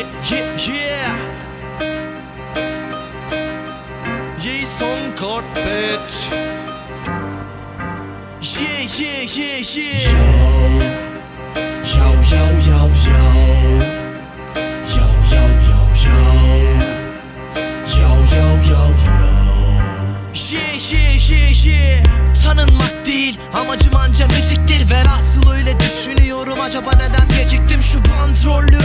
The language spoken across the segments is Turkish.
Yeah, yeah. Jason Kort, bitch. Yeah, yeah, yeah, yeah. Yo, yo, yo, yo. Yo, yo, yo, yo. Yo, yo, yo, yo. Yeah, yeah, yeah, yeah. Tanınmak değil amacım anca müziktir Velhasıl öyle düşünüyorum acaba neden geciktim Şu bandrollü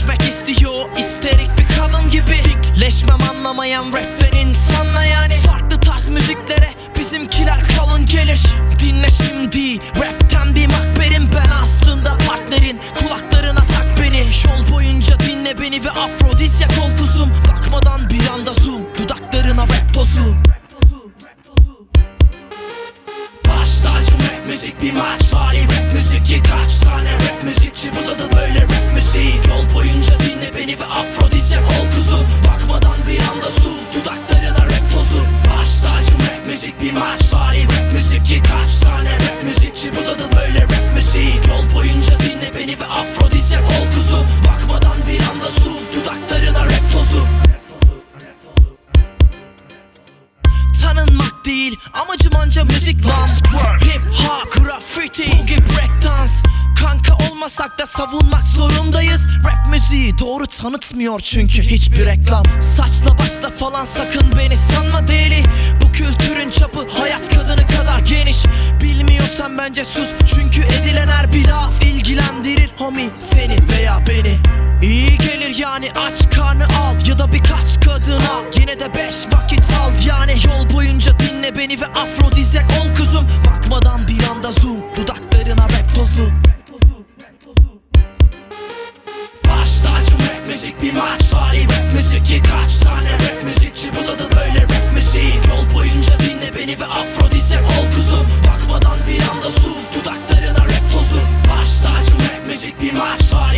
Yiğitleşmek istiyor isterik bir kadın gibi. Dikleşmem anlamayan rap insanla yani. Farklı tarz müziklere bizimkiler kalın gelir. Dinle şimdi rapten bir makberim. Ben aslında partnerin kulaklarına tak beni. Yol boyunca dinle beni ve afrodisyak ol Bakmadan bir anda zoom dudaklarına rap tozu. Baş tacım rap müzik bir maç. Vari rap müzik kaç tane rap müzikçi. Bu da afrodisyak ol kuzum Bakmadan bir anda su. Dudaklarına rap tozu. Baş tacım rap müzik bir maç Vari rap müzik. Ki kaç tane rap müzikçi Bu da da böyle rap müziği. Yol boyunca dinle beni ve afrodisyak ol kuzum Bakmadan bir anda su. Dudaklarına rap tozu. Tanınmak değil amacım anca müzik lan Hip hop, graffiti, boogie breakdance Kanka olmasak da savunmak zorundayız. Rap müziği doğru tanıtmıyor çünkü hiçbir reklam. Saçla başla falan sakın beni sanma deli. Bu kültürün çapı hayat kadını kadar geniş. Bilmiyorsan bence sus çünkü edilen her bir laf ilgilendirir. Homie seni veya beni. İyi gelir yani aç karnı al ya da birkaç kadın al. Yine de beş vakit al yani. Yol boyunca dinle beni ve afrodizyak Bir maç. Var. tarihi rap müzik Kaç tane rap müzikçi. Bu da da böyle rap müziği. Yol boyunca dinle beni ve afrodizyak ol kuzum. Bakmadan bir anda su Dudaklarına rap tozu. Baş tacım rap müzik Bir maç. Tarihi